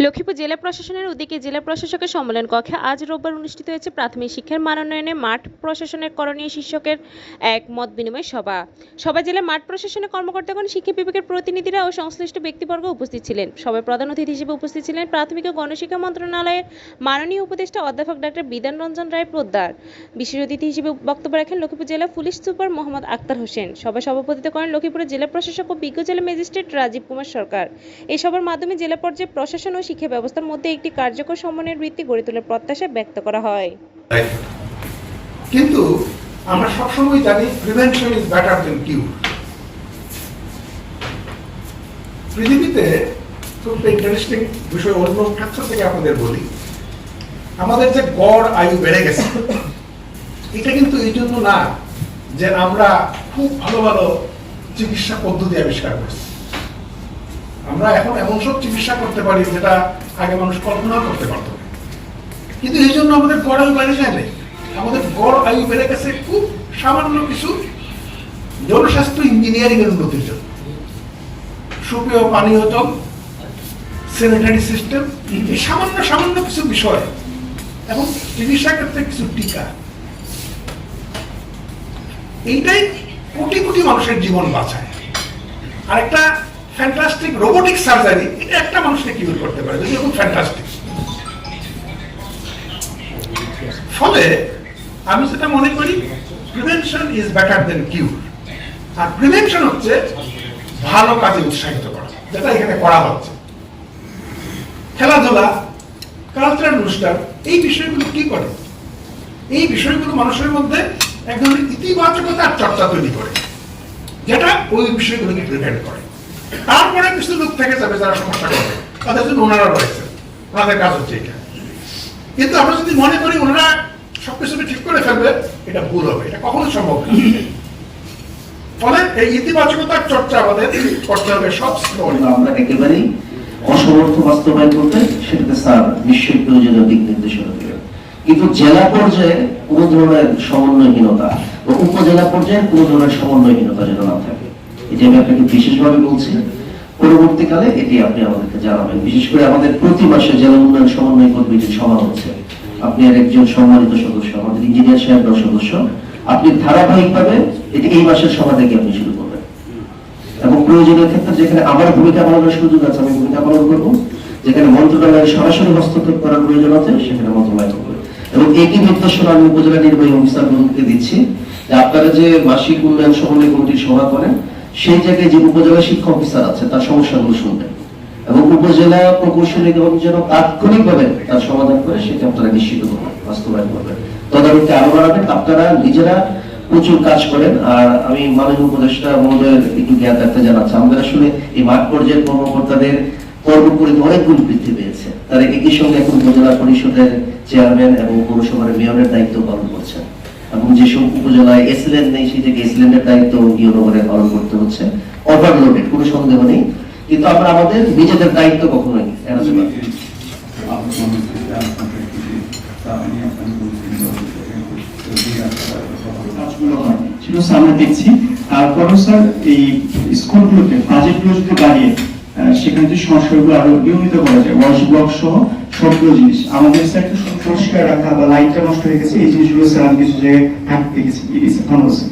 লক্ষ্মীপুর জেলা প্রশাসনের উদ্যোগে জেলা প্রশাসকের সম্মেলন কক্ষে আজ রোববার অনুষ্ঠিত হয়েছে প্রাথমিক শিক্ষার মানোন্নয়নে মাঠ প্রশাসনের করণীয় শীর্ষকের এক মত বিনিময় সভা। সভায় জেলা মাঠ প্রশাসনের কর্মকর্তাগণ, শিক্ষা বিভাগের প্রতিনিধিরা ও সংশ্লিষ্ট ব্যক্তিবর্গ উপস্থিত ছিলেন। সভায় প্রধান অতিথি হিসেবে উপস্থিত ছিলেন প্রাথমিক ও গণশিক্ষা মন্ত্রণালয়ের মাননীয় উপদেষ্টা অধ্যাপক ডাক্তার বিধান রঞ্জন রায় পোদ্দার। বিশেষ অতিথি হিসেবে বক্তব্য রাখেন লক্ষ্মীপুর জেলা পুলিশ সুপার মোহাম্মদ আক্তার হোসেন। সভায় সভাপতিত্ব করেন লক্ষ্মীপুরের জেলা প্রশাসক ও বিজ্ঞ জেলা ম্যাজিস্ট্রেট রাজীব কুমার সরকার। এই সভার মাধ্যমে জেলা পর্যায়ে প্রশাসন ও শিক্ষা ব্যবস্থার মধ্যে একটি কার্যকর সমন্বয়ের ভিত্তি গড়ে তোলার প্রত্যাশা ব্যক্ত করা হয়। কিন্তু আমরা সবসময় জানি prevention is better than cure পৃথিবীতে খুব ইন্টারেস্টিং বিষয় অন্য ক্ষেত্র থেকে আপনাদের বলি। আমাদের যে গড় আয়ু বেড়ে গেছে, এটা কিন্তু এই জন্য না যে আমরা খুব ভালো ভালো চিকিৎসা পদ্ধতি আবিষ্কার করছি। আমরা এখন এমন সব চিকিৎসা করতে পারি যেটা আগে মানুষ কল্পনাও করতে পারত কিন্তু এই জন্য আমাদের গড় আয়ু বেড়ে যায়। আমাদের গড় আয়ু বেড়ে গেছে খুব সামান্য কিছু জনস্বাস্থ্য ইঞ্জিনিয়ারিং এর উন্নতির জন্য। সুপেয় পানীয় জল স্যানিটারি সিস্টেম এই সামান্য সামান্য কিছু বিষয় এবং চিকিৎসা ক্ষেত্রে কিছু টিকা। এইটাই কোটি কোটি মানুষের জীবন বাঁচায়। আর একটা ফ্যান্টাস্টিক রোবোটিক সার্জারি এটা একটা মানুষকে কিউর করতে পারে? যদি খুব ফ্যান্টাস্টিক ফলে, আমি যেটা মনে করি prevention is better than cure R prevention হচ্ছে ভালো কাজে উৎসাহিত করা, যেটা এখানে করা হচ্ছে। খেলাধুলা কালচারাল অনুষ্ঠান এই বিষয়গুলো কি করে? এই বিষয়গুলো মানুষের মধ্যে এক ধরনের ইতিবাচকতার চর্চা তৈরি করে, যেটা ওই বিষয়গুলোকে প্রিভেন্ট করে। তারপরে কিছু লোক থেকে যাবে যারা সমস্যা করবে তাদের জন্য ওনারা রয়েছে। ওনাদের কাজ হচ্ছে এটা। কিন্তু আমরা যদি মনে করি ওনারা সবকিছু ঠিক করে ফেলবে, এটা ভুল হবে। এটা কখনো সম্ভব ফলে এই ইতিবাচকতার চর্চা আমাদের করতে হবে। সব আমরা একেবারেই অসমর্থ বাস্তবায়ন করতে সেটাতে স্যার নিশ্চয়ই প্রয়োজনীয় দিক নির্দেশনা দেবেন। কিন্তু জেলা পর্যায়ে কোনো ধরনের সমন্বয়হীনতা বা উপজেলা পর্যায়ে কোনো ধরনের সমন্বয়হীনতা যেন না থাকে। এটি আমি আপনাকে বিশেষভাবে বলছি, পরবর্তীকালে এটি আপনি আমাদেরকে জানাবেন। বিশেষ করে আমাদের প্রতি মাসে জেলা উন্নয়ন সমন্বয় কমিটির সভা হচ্ছে। আপনি আর একজন সম্মানিত সদস্য, আমাদের ইঞ্জিনিয়ার সাহেব সদস্য, আপনি ধারাবাহিকভাবে এটি এই মাসের সভা থেকে আপনি শুরু করবেন। এবং প্রয়োজনীয় ক্ষেত্রে যেখানে আমার ভূমিকা পালনের সুযোগ আছে, আমি ভূমিকা পালন করব। যেখানে মন্ত্রণালয়ের সরাসরি হস্তক্ষেপ করার প্রয়োজন আছে, সেখানে মন্ত্রণালয় করবে এবং একই নির্দেশনা আমি উপজেলা নির্বাহী অফিসারগুলোকে দিচ্ছি যে আপনারা যে মাসিক উন্নয়ন সমন্বয় কমিটির সভা করেন সেই জায়গায় যে উপজেলা শিক্ষা অফিসার আছে, তার সমস্যাগুলো শুনবেন এবং উপজেলা প্রকৌশলী এবং যেন তাৎক্ষণিকভাবে তার সমাধান করে, সেটা আপনারা নিশ্চিত করবেন, বাস্তবায়ন করবেন। তদারকি আরও বাড়াবেন, আপনারা নিজেরা প্রচুর কাজ করেন, আর আমি মাননীয় উপদেষ্টা মহোদয়ের একটু জ্ঞান রাখতে জানাচ্ছি। আমাদের আসলে এই মাঠ পর্যায়ের কর্মকর্তাদের কর্মপরিধি অনেক বৃদ্ধি পেয়েছে। তারা একই সঙ্গে এখন উপজেলা পরিষদের চেয়ারম্যান এবং পৌরসভার মেয়রের দায়িত্ব পালন করছেন। এবং যেসব উপজেলায় এসিলেন্ট নেই সেই থেকে দায়িত্ব ইউনোভারে পালন করতে হচ্ছে। ওভারলোডেড কোনো সন্দেহ নেই। কিন্তু আমরা আমাদের নিজেদের দায়িত্ব কখনোই আমরা দেখছি। তারপরেও স্যার এই স্কুলগুলোতে বাজেটগুলো যদি বাড়িয়ে আহ, সেখানে যে সংস্কারগুলো আরও নিয়মিত করা যায় ওয়াশ ব্লক সহ সবগুলো জিনিস। আমাদের স্যার একটা পরিষ্কার রাখা বা লাইটটা নষ্ট হয়ে গেছে, এই জিনিসগুলো স্যার আমি কিছু জায়গায় থাকতে স্যার